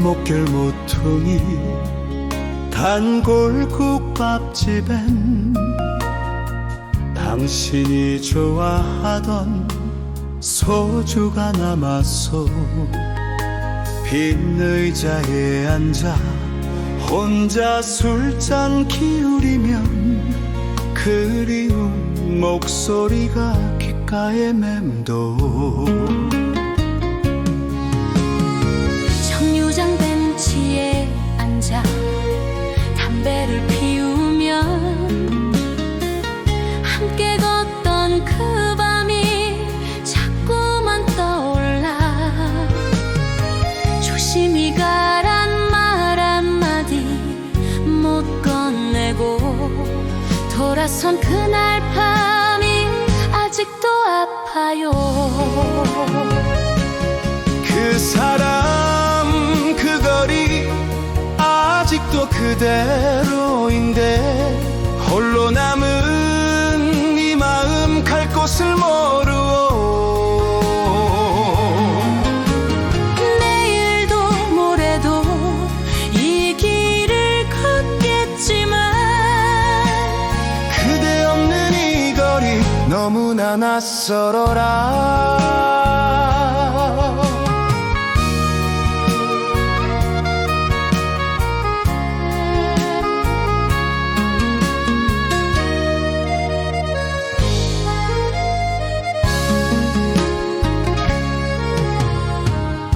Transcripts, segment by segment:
골목길 모퉁이 단골국밥집엔 당신이 좋아하던 소주가 남았소 빈 의자에 앉아 혼자 술잔 기울이면 그리운 목소리가 귓가에 맴도 돌아선 그날 밤이 아직도 아파요. 그 사람 그 거리 아직도 그대로인데 홀로 남은 이 마음 갈 곳을 모르 너무나 낯설어라.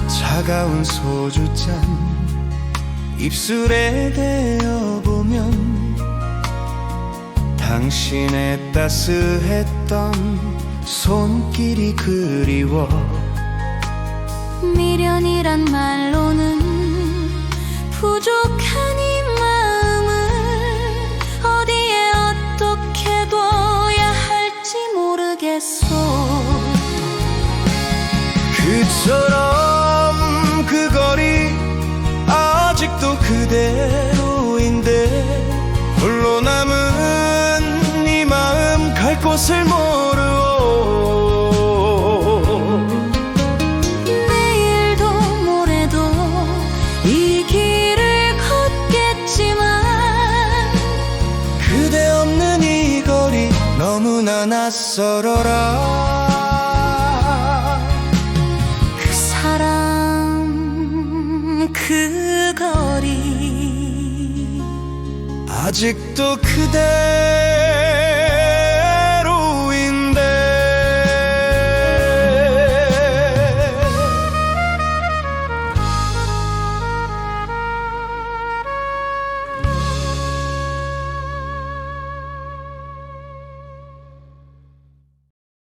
차가운 소주잔 입술에 대어보면 당신의 따스했던 손길이 그리워 미련이란 말로는 부족한 이 마음을 어디에 어떻게 둬야 할지 모르겠소 그처럼 그 거리 아직도 그대 곳을 모르오. 내일도 모레도 이 길을 걷겠지만 그대 없는 이 거리 너무나 낯설어라. 그 사람 그 거리 아직도 그대